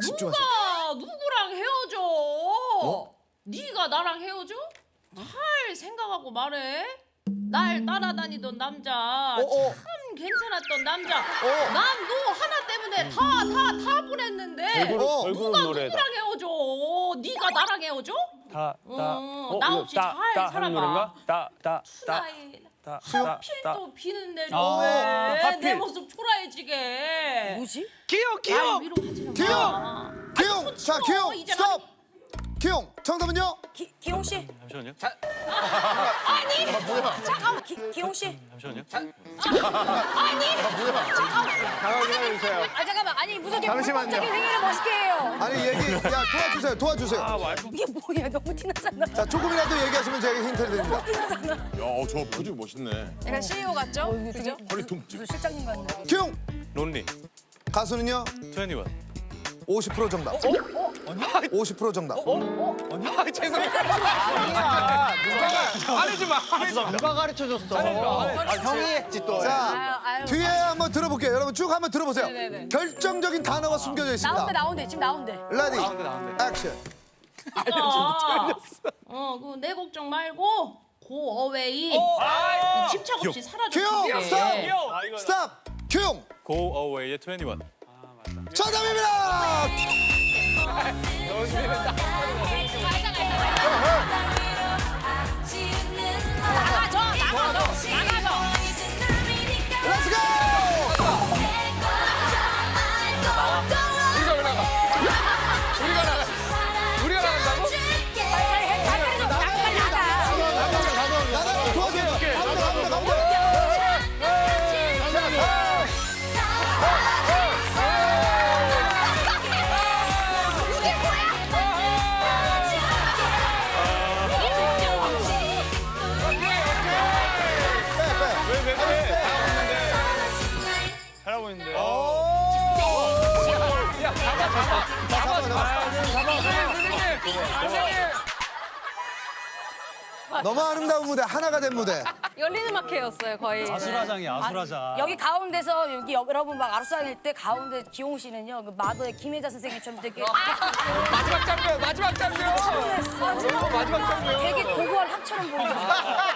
자 집중하세요. 누가 누구랑 헤어져? 어? 네가 나랑 헤어져? 잘 생각하고 말해. 날 따라다니던 남자 어, 어. 참 괜찮았던 남자. 어. 난너 하나 때문에 다 다 다 보냈는데 얼굴, 누가. 누구랑 헤어져? 네가 나랑 헤어져? 다, 다. 어, 나 없이 잘따 살아봐. 따, 하필. 또 비는데 아, 왜 하필. 내 모습 초라해지게? 뭐지? 기억, 날 기억. 위로하지 마. 기용! 기용! 자 기용 이제 스톱! 기용 정답은요? 기, 기용 씨? 잠시만요. 잠깐만. 기, 기용 씨? 잠시만요. 아 잠깐만. 아니 무슨 이렇게 잠시만요. 본격적인 생일을 멋있게 해요. 아니 얘기 야 도와주세요 도와주세요. 아, 와이프. 이게 뭐야? 너무 티나잖아. 자 조금이라도 얘기하시면 제가 힌트를 드립니다. 티나잖아. 야, 저 표정이 멋있네. 약간 CEO 같죠? 그죠? 허리. 무슨 실장님 같네. 기용 론리. 가수는요 21. 50% 정답. 50% 정답. 누가 가르쳐 줬어? 아, 형이 했지 또. 자 아유, 아유. 뒤에 한번 들어볼게요. 여러분 쭉 한번 들어보세요. 네네네. 결정적인 단어가 숨겨져 있습니다. 나온대 나온대 지금 나온대. 레디 나온대, 나온대. 액션. 어, 그 내 걱정 말고 고 어웨이. 아, 집착 없이 살아줘. 기용 스톱 아, 스톱 기용 Go Away의 21. 정답입니다. 나가줘 잡아 잡아. 너무 아름다운 무대 하나가 된 무대. 열린 음악회였어요 거의. 아수라장이 아수라장. 여기 가운데서 여기 여- 여러분 막 아로사일 때 가운데 기용 씨는요 그 마더의 김혜자 선생님처럼 되게 마지막 장면, 마지막 장면. 마지막 마지막 되게 고고한 학처럼 보이죠.